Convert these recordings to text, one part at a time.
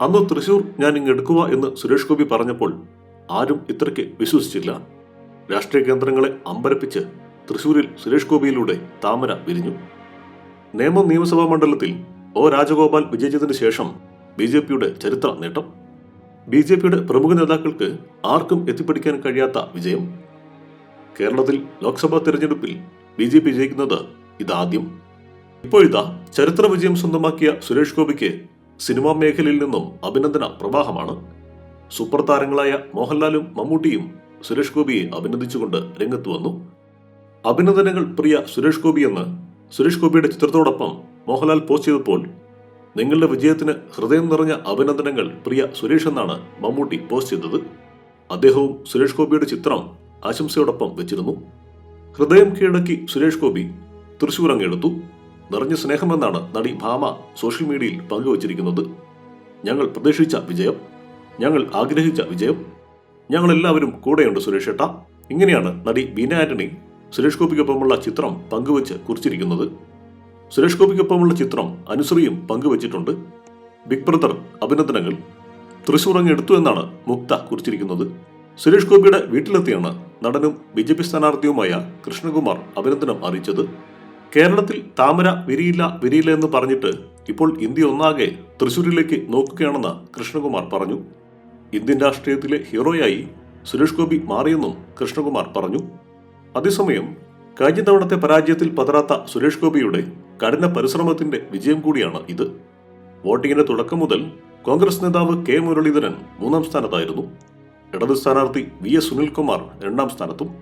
അന്ന് തൃശൂർ ഞാൻ ഇങ്ങ് എടുക്കുക എന്ന് സുരേഷ് ഗോപി പറഞ്ഞപ്പോൾ ആരും ഇത്രയ്ക്ക് വിശ്വസിച്ചില്ല. രാഷ്ട്രീയ കേന്ദ്രങ്ങളെ അമ്പരപ്പിച്ച് തൃശൂരിൽ സുരേഷ് ഗോപിയിലൂടെ താമര വിരിഞ്ഞു. നേമം നിയമസഭാ മണ്ഡലത്തിൽ ഒ രാജഗോപാൽ വിജയിച്ചതിന് ശേഷം ബി ജെ പിയുടെ ചരിത്ര നേട്ടം. ബി ജെ പിയുടെ പ്രമുഖ നേതാക്കൾക്ക് ആർക്കും എത്തിപ്പിടിക്കാൻ കഴിയാത്ത വിജയം. കേരളത്തിൽ ലോക്സഭാ തെരഞ്ഞെടുപ്പിൽ ബി ജെ പി ജയിക്കുന്നത് ഇതാദ്യം. ഇപ്പോഴിതാ ചരിത്ര വിജയം സ്വന്തമാക്കിയ സുരേഷ് ഗോപിക്ക് സിനിമാ മേഖലയിൽ നിന്നും അഭിനന്ദന പ്രവാഹമാണ്. സൂപ്പർ താരങ്ങളായ മോഹൻലാലും മമ്മൂട്ടിയും സുരേഷ് ഗോപിയെ അഭിനന്ദിച്ചുകൊണ്ട് രംഗത്ത് വന്നു. അഭിനന്ദനങ്ങൾ പ്രിയ സുരേഷ് ഗോപി എന്ന് സുരേഷ് ഗോപിയുടെ ചിത്രത്തോടൊപ്പം മോഹൻലാൽ പോസ്റ്റ് ചെയ്തപ്പോൾ നിങ്ങളുടെ വിജയത്തിന് ഹൃദയം നിറഞ്ഞ അഭിനന്ദനങ്ങൾ പ്രിയ സുരേഷ് എന്നാണ് മമ്മൂട്ടി പോസ്റ്റ് ചെയ്തത്. അദ്ദേഹവും സുരേഷ് ഗോപിയുടെ ചിത്രം ആശംസയോടൊപ്പം വെച്ചിരുന്നു. ഹൃദയം കീഴടക്കി സുരേഷ് ഗോപി തൃശൂർ അങ്ങെടുത്തു നിറഞ്ഞ സ്നേഹമെന്നാണ് നടി ഭാമ സോഷ്യൽ മീഡിയയിൽ പങ്കുവച്ചിരിക്കുന്നത്. ഞങ്ങൾ പ്രതീക്ഷിച്ച വിജയം ഞങ്ങൾ ആഗ്രഹിച്ച വിജയം ഞങ്ങളെല്ലാവരും കൂടെയുണ്ട് സുരേഷ് ഏട്ട. ഇങ്ങനെയാണ് നടി ബീന ആന്റണി സുരേഷ് ഗോപിക്കൊപ്പമുള്ള ചിത്രം പങ്കുവച്ച് കുറിച്ചിരിക്കുന്നത്. സുരേഷ് ഗോപിക്കൊപ്പമുള്ള ചിത്രം അനുശ്രീയും പങ്കുവച്ചിട്ടുണ്ട്. ബിഗ് ബ്രദർ അഭിനന്ദനങ്ങൾ. തൃശൂർ അങ്ങ് എടുത്തു എന്നാണ് മുക്ത കുറിച്ചിരിക്കുന്നത്. സുരേഷ് ഗോപിയുടെ വീട്ടിലെത്തിയാണ് നടനും ബി ജെ പി സ്ഥാനാർത്ഥിയുമായ കൃഷ്ണകുമാർ അഭിനന്ദനം അറിയിച്ചത്. കേരളത്തിൽ താമര വിരിയില്ല വിരിയില്ല എന്ന് പറഞ്ഞിട്ട് ഇപ്പോൾ ഇന്ത്യ ഒന്നാകെ തൃശൂരിലേക്ക് നോക്കുകയാണെന്ന് കൃഷ്ണകുമാർ പറഞ്ഞു. ഇന്ത്യൻ രാഷ്ട്രീയത്തിലെ ഹീറോയായി സുരേഷ് ഗോപി മാറിയെന്നും കൃഷ്ണകുമാർ പറഞ്ഞു. അതേസമയം കഴിഞ്ഞ തവണത്തെ പരാജയത്തിൽ പതറാത്ത സുരേഷ് ഗോപിയുടെ കഠിന പരിശ്രമത്തിന്റെ വിജയം കൂടിയാണ് ഇത്. വോട്ടിങ്ങിന്റെ തുടക്കം മുതൽ കോൺഗ്രസ് നേതാവ് കെ മുരളീധരൻ മൂന്നാം സ്ഥാനത്തായിരുന്നു. ഇടത് സ്ഥാനാർത്ഥി വി എസ് സുനിൽകുമാർ രണ്ടാം സ്ഥാനത്തും.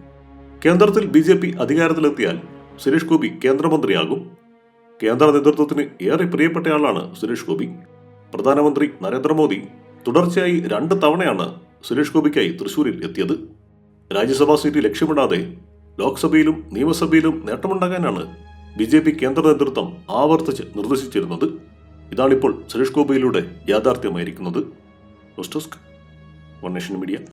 കേന്ദ്രത്തിൽ ബി ജെ പി അധികാരത്തിലെത്തിയാൽ സുരേഷ് ഗോപി കേന്ദ്രമന്ത്രിയാകും. കേന്ദ്ര നേതൃത്വത്തിന് ഏറെ പ്രിയപ്പെട്ടയാളാണ് സുരേഷ് ഗോപി. പ്രധാനമന്ത്രി നരേന്ദ്രമോദി തുടർച്ചയായി രണ്ട് തവണയാണ് സുരേഷ് ഗോപിക്കായി തൃശൂരിൽ എത്തിയത്. രാജ്യസഭാ സീറ്റ് ലക്ഷ്യമിടാതെ ലോക്സഭയിലും നിയമസഭയിലും നേട്ടമുണ്ടാകാനാണ് ബി ജെ പി കേന്ദ്ര നേതൃത്വം ആവർത്തിച്ച് നിർദ്ദേശിച്ചിരുന്നത്. ഇതാണിപ്പോൾ സുരേഷ് ഗോപിയിലൂടെ യാഥാർത്ഥ്യമായിരിക്കുന്നത്. മീഡിയ.